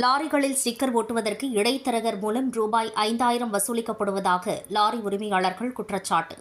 லாரிகளில் sticker ஒட்டுவதற்கு இடைத்தரகர் மூலம் ரூபாய் ஐந்தாயிரம் வசூலிக்கப்படுவதாக லாரி உரிமையாளர்கள் குற்றச்சாட்டு.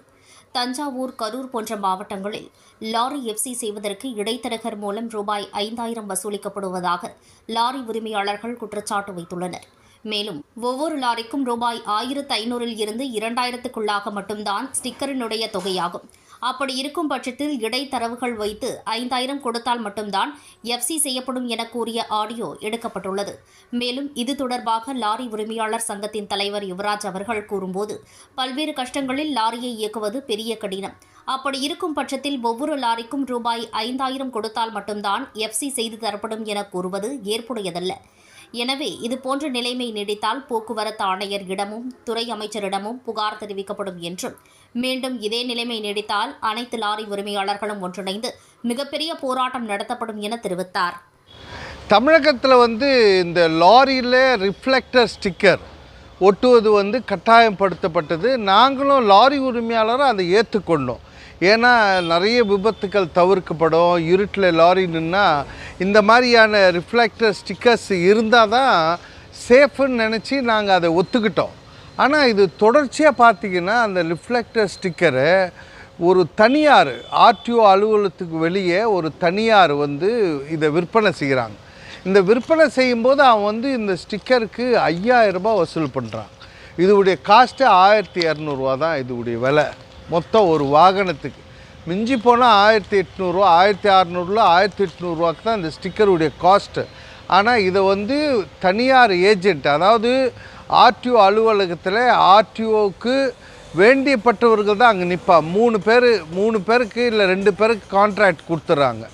தஞ்சாவூர் கரூர் போன்ற மாவட்டங்களில் லாரி எஃப்சி செய்வதற்கு இடைத்தரகர் மூலம் ரூபாய் ஐந்தாயிரம் வசூலிக்கப்படுவதாக லாரி உரிமையாளர்கள் குற்றச்சாட்டு வைத்துள்ளனர். மேலும் ஒவ்வொரு லாரிக்கும் ரூபாய் ஆயிரத்து ஐநூறில் இருந்து இரண்டாயிரத்துக்குள்ளாக மட்டும்தான் ஸ்டிக்கரினுடைய தொகையாகும். அப்படி இருக்கும் பட்சத்தில் இடைத்தரவுகள் வைத்து ஐந்தாயிரம் கொடுத்தால் மட்டும்தான் எஃப்சி செய்யப்படும் என கூறிய ஆடியோ எடுக்கப்பட்டுள்ளது. மேலும் இது தொடர்பாக லாரி உரிமையாளர் சங்கத்தின் தலைவர் யுவராஜ் அவர்கள் கூறும்போது பல்வேறு கஷ்டங்களில் லாரியை இயக்குவது பெரிய கடினம். அப்படி இருக்கும் பட்சத்தில் ஒவ்வொரு லாரிக்கும் ரூபாய் ஐந்தாயிரம் கொடுத்தால் மட்டும்தான் எஃப்சி செய்து தரப்படும் என கூறுவது ஏற்புடையதல்ல. எனவே இதுபோன்ற நிலைமை நீடித்தால் போக்குவரத்து ஆணையர் இடமும் துறை அமைச்சரிடமும் புகார் தெரிவிக்கப்படும் என்றும் மீண்டும் இதே நிலைமை நீடித்தால் அனைத்து லாரி உரிமையாளர்களும் ஒன்றிணைந்து மிகப்பெரிய போராட்டம் நடத்தப்படும் என தெரிவித்தார். தமிழகத்தில் வந்து இந்த லாரியில் ரிஃப்ளெக்டர் ஸ்டிக்கர் ஒட்டுவது வந்து கட்டாயப்படுத்தப்பட்டது. நாங்களும் லாரி உரிமையாளரும் அதை ஏற்றுக்கொண்டோம் ஏன்னா நிறைய விபத்துக்கள் தவிர்க்கப்படும். இருட்டில் லாரி நின்னால் இந்த மாதிரியான ரிஃப்ளெக்டர் ஸ்டிக்கர்ஸ் இருந்தால் தான் சேஃப்னு நினச்சி நாங்கள் அதை ஒத்துக்கிட்டோம். ஆனால் இது தொடர்ச்சியாக பார்த்தீங்கன்னா அந்த ரிஃப்ளெக்டர் ஸ்டிக்கரை ஒரு தனியார் ஆர்டிஓ அலுவலகத்துக்கு வெளியே ஒரு தனியார் வந்து இதை விற்பனை செய்கிறாங்க. இந்த விற்பனை செய்யும்போது அவன் வந்து இந்த ஸ்டிக்கருக்கு ஐயாயிரரூபா ரூபாய் வசூல் பண்ணுறான் இதுவுடைய காஸ்ட்டு ஆயிரத்தி இரநூறுவா தான் இதுவுடைய விலை. மொத்தம் ஒரு வாகனத்துக்கு. மிஞ்சி போனால் ஆயிரத்தி எட்நூறுவா ஆயிரத்தி அறநூறுல ஆயிரத்தி எட்நூறுவாக்கு தான் இந்த ஸ்டிக்கருடைய காஸ்ட்டு. ஆனால் இதை வந்து தனியார் ஏஜென்ட் அதாவது ஆர்டிஓ அலுவலகத்தில் ஆர்டிஓவுக்கு வேண்டியப்பட்டவர்கள் தான் அங்கே நிற்பா மூணு பேர் மூணு பேருக்கு இல்லை ரெண்டு பேருக்கு கான்ட்ராக்ட் கொடுத்துட்றாங்க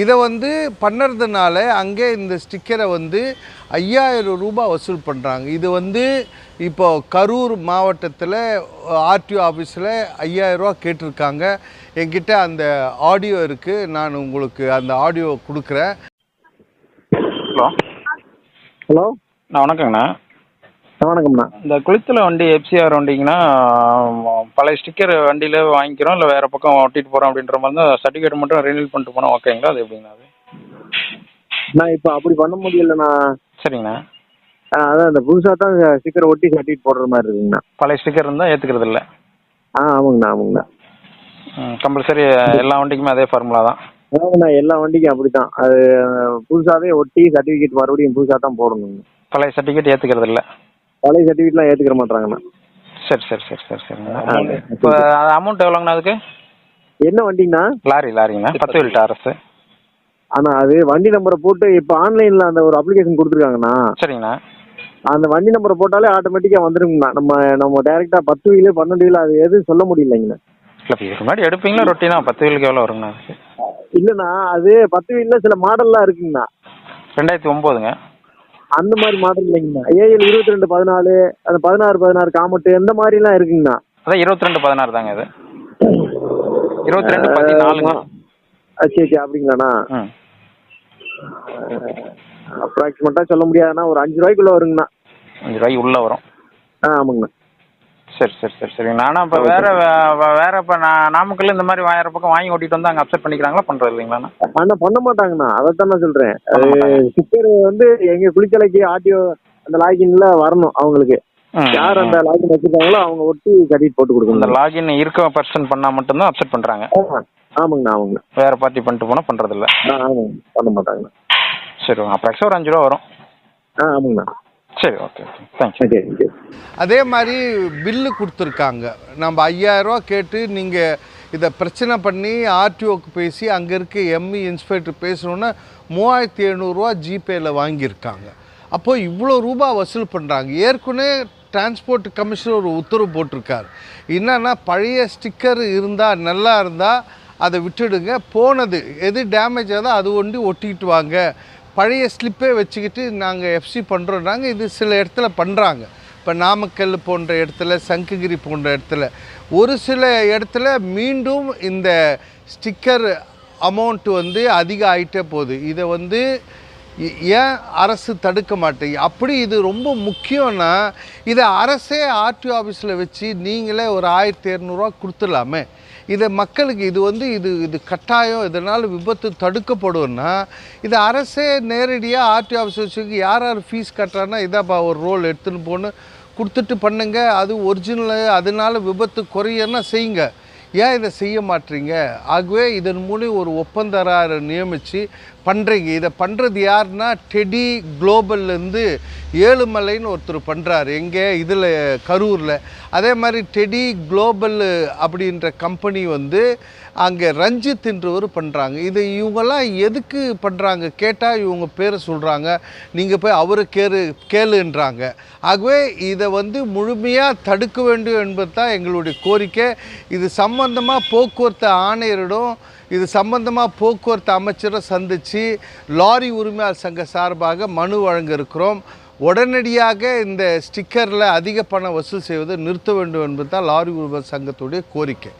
இதை வந்து பண்ணுறதுனால அங்கே இந்த ஸ்டிக்கரை வந்து ஐயாயிரம் ரூபாய் வசூல் பண்ணுறாங்க இது வந்து இப்போ கரூர் மாவட்டத்தில் ஆர்டிஓ ஆஃபீஸில் ஐயாயிரரூவா கேட்டிருக்காங்க. என்கிட்ட அந்த ஆடியோ இருக்குது நான் உங்களுக்கு அந்த ஆடியோ கொடுக்குறேன். ஹலோ. ஹலோ. நான் வணக்கங்கண்ணா. வணக்கம்ண்ணா. இந்த குளித்தல வண்டி எஃப்சிஆர் வண்டிங்கன்னா பழைய ஸ்டிக்கர் வண்டியில் வாங்கிக்கிறோம் இல்லை வேறு பக்கம் ஒட்டிட்டு போகிறோம் அப்படின்ற மாதிரி தான் சர்டிஃபிகேட் மட்டும் ரினியூல் பண்ணிட்டு போனால் ஓகேங்களா அது எப்படிங்கண்ணா அது? நான் இப்போ அப்படி பண்ண முடியலண்ணா. சரிங்கண்ணா. அதான் இந்த புதுசாக தான் ஸ்டிக்கர் ஒட்டி கட்டிட்டு போடுற மாதிரி இருக்குங்கண்ணா. பழைய ஸ்டிக்கர் இருந்தால் ஏற்றுக்கிறது இல்லை? ஆ ஆமாங்கண்ணா ஆமாங்கண்ணா. கம்பல்சரி எல்லா வண்டிக்குமே அதே ஃபார்முலா தான். ஆமாங்கண்ணா எல்லா வண்டிக்கும் அப்படி தான் அது புதுசாகவே ஒட்டி சர்டிஃபிகேட் மறுபடியும் புதுசாக தான் போடணுங்க பழைய சர்டிஃபிகேட் ஏற்றுக்கிறது இல்லை? பழைய சர்டிஃபிகேட்லாம் ஏற்றுக்கிற மாட்டாங்கண்ணா சரி சரி சரி சரி சரிங்கண்ணா ஆ, இப்போ அமௌண்ட் எவ்வளோங்கண்ணா அதுக்கு? என்ன வண்டிங்கண்ணா? லாரி லாரிங்கண்ணா. பத்து வீல்ட்டு அரசு ஆனால் அது வண்டி நம்பரை போட்டு இப்போ ஆன்லைனில் அந்த ஒரு அப்ளிகேஷன் கொடுத்துருக்காங்கண்ணா. சரிங்கண்ணா. அந்த வண்டி நம்பரை போட்டாலே ஆட்டோமேட்டிக்காக வந்துருங்கண்ணா. நம்ம நம்ம டேரெக்டாக பத்து வீலு பன்னெண்டு வீலு அது எதுவும் சொல்ல முடியலைங்கண்ணா. இல்லை இப்போ இதுக்கு முன்னாடி எடுப்பீங்களா? ரொட்டீனா பத்து வீலுக்கு எவ்வளோ வருங்கண்ணா? இல்லைண்ணா அது பத்து வீலில் சில மாடல்லாம் இருக்குங்கண்ணா. ரெண்டாயிரத்தி ஒம்போதுங்க. அந்த மாதிரி மாடல் இல்லைங்கண்ணா. ஏஎல் இருபத்தி ரெண்டு பதினாலு அந்த பதினாறு பதினாறு காமட்டு இந்த மாதிரிலாம் இருக்குங்கண்ணா? அதான் இருபத்தி ரெண்டு பதினாறு தாங்க இது. இருபத்தி ரெண்டு பதினாலுங்க. அஹ் சரி சரி அப்படிங்களாண்ணா? அப்ராக்சிமேட்டாக சொல்ல முடியாதுண்ணா. ஒரு அஞ்சு ரூபாய்க்குள்ள வருங்கண்ணா. அஞ்சு ரூபாய்க்கு உள்ளே வரும். ஆ ஆமாங்கண்ணா. சரி சரி சரி சரி நானும் இப்போ வேற வே- வேற இப்போ நான் நாமக்கல் இந்த மாதிரி வேற பக்கம் வாங்கி ஓட்டிட்டு வந்து அங்கே அப்செட் பண்ணிக்கிறாங்களா? பண்ணுறது இல்லைங்களாண்ணா அண்ணா? பண்ண மாட்டாங்கண்ணா. அதைத்தான் நான் சொல்கிறேன் பண்ண மாட்டாங்க. வந்து எங்கள் குளித்தலைக்கு ஆடியோ அந்த லாகின்ல வரணும் அவங்களுக்கு. ம், யார் ம். அந்த லாகின் வச்சிருக்காங்களோ அவங்க ஒட்டி கட்டிட்டு போட்டு இந்த கொடுக்கணும் லாகின் இருக்க பர்சன் பண்ணால் மட்டும்தான் அப்செட் பண்ணுறாங்க ஆமாங்கண்ணா ஆமாங்கண்ணா. வேற பார்ட்டி பண்ணிட்டு போனால் பண்ணுறது இல்லை ஆமாங்க பண்ண மாட்டாங்கண்ணா. சரி அப்ராக்ஸாக ஒரு அஞ்சு ரூபா வரும். ஆ ஆமாங்கண்ணா. சரி ஓகே ஓகே தேங்க்யூ அதே மாதிரி பில்லு கொடுத்துருக்காங்க. நம்ம ஐயாயிரரூவா கேட்டு நீங்கள் இதை பிரச்சனை பண்ணி ஆர்டிஓக்கு பேசி அங்கே இருக்க எம்இ இன்ஸ்பெக்டர் பேசணுன்னா மூவாயிரத்தி எழுநூறுவா ஜிபேயில் வாங்கியிருக்காங்க. அப்போது இவ்வளோ ரூபா வசூல் பண்ணுறாங்க ஏற்கனவே டிரான்ஸ்போர்ட் கமிஷனர் ஒரு உத்தரவு போட்டிருக்காரு. என்னன்னா பழைய ஸ்டிக்கர் இருந்தால் நல்லா இருந்தால் அதை விட்டுடுங்க. போனது எது டேமேஜ் ஆகுதோ அது ஒண்டி ஒட்டிக்கிட்டு வாங்க. பழைய ஸ்லிப்பே வச்சுக்கிட்டு நாங்கள் எஃப்சி பண்ணுறோன்னாங்க இது சில இடத்துல பண்ணுறாங்க இப்போ நாமக்கல் போன்ற இடத்துல சங்ககிரி போன்ற இடத்துல. ஒரு சில இடத்துல மீண்டும் இந்த ஸ்டிக்கர் அமௌண்ட் வந்து அதிகம் ஆகிட்டே போகுது. இதை வந்து ஏன் அரசு தடுக்க மாட்டேங்க அப்படி இது ரொம்ப முக்கியம்னா இதை அரசே ஆர்டிஓ ஆஃபீஸில் வச்சு நீங்களே ஒரு ஆயிரத்தி இரநூறுவா கொடுத்துடலாமே. இதை மக்களுக்கு இது வந்து இது இது கட்டாயம் இதனால் விபத்து தடுக்கப்படும்னா இது அரசே நேரடியாக ஆர்டிஓ ஆஃபீஸ் வச்சுக்கு யார் யார் ஃபீஸ் கட்டுறான்னா இதாப்பா ஒரு ரோல் எடுத்துன்னு போன்னு கொடுத்துட்டு பண்ணுங்க. அது ஒரிஜினலு அதனால விபத்து குறையன்னா செய்யுங்க. ஏன் இதை செய்ய மாட்டீங்க? ஆகவே இதன் மூலம் ஒரு ஒப்பந்தராரை நியமித்து பண்ணுறீங்க இதை பண்ணுறது யாருன்னா டெடி குளோபல்லேருந்து ஏழுமலைன்னு ஒருத்தர் பண்ணுறாரு எங்கே? இதில் கரூரில். அதே மாதிரி டெடி குளோபல் அப்படின்ற கம்பெனி வந்து அங்கே ரஞ்சித்ன்றவர் பண்ணுறாங்க இது இவங்கெல்லாம் எதுக்கு பண்ணுறாங்க கேட்டால் இவங்க பேரை சொல்கிறாங்க நீங்கள் போய் அவரை கேரு கேளுன்றாங்க. ஆகவே இதை வந்து முழுமையாக தடுக்க வேண்டும் என்பது தான் எங்களுடைய கோரிக்கை. இது சம்ம சம்பந்தமாக போக்குவரத்து ஆணையரிடம் இது சம்பந்தமாக போக்குவரத்து அமைச்சரை சந்தித்து லாரி உரிமையாளர் சங்க சார்பாக மனு வழங்க இருக்கிறோம். உடனடியாக இந்த ஸ்டிக்கரில் அதிக பணம் வசூல் செய்வதை நிறுத்த வேண்டும் என்பது தான் லாரி உரிமையாளர் சங்கத்துடைய கோரிக்கை.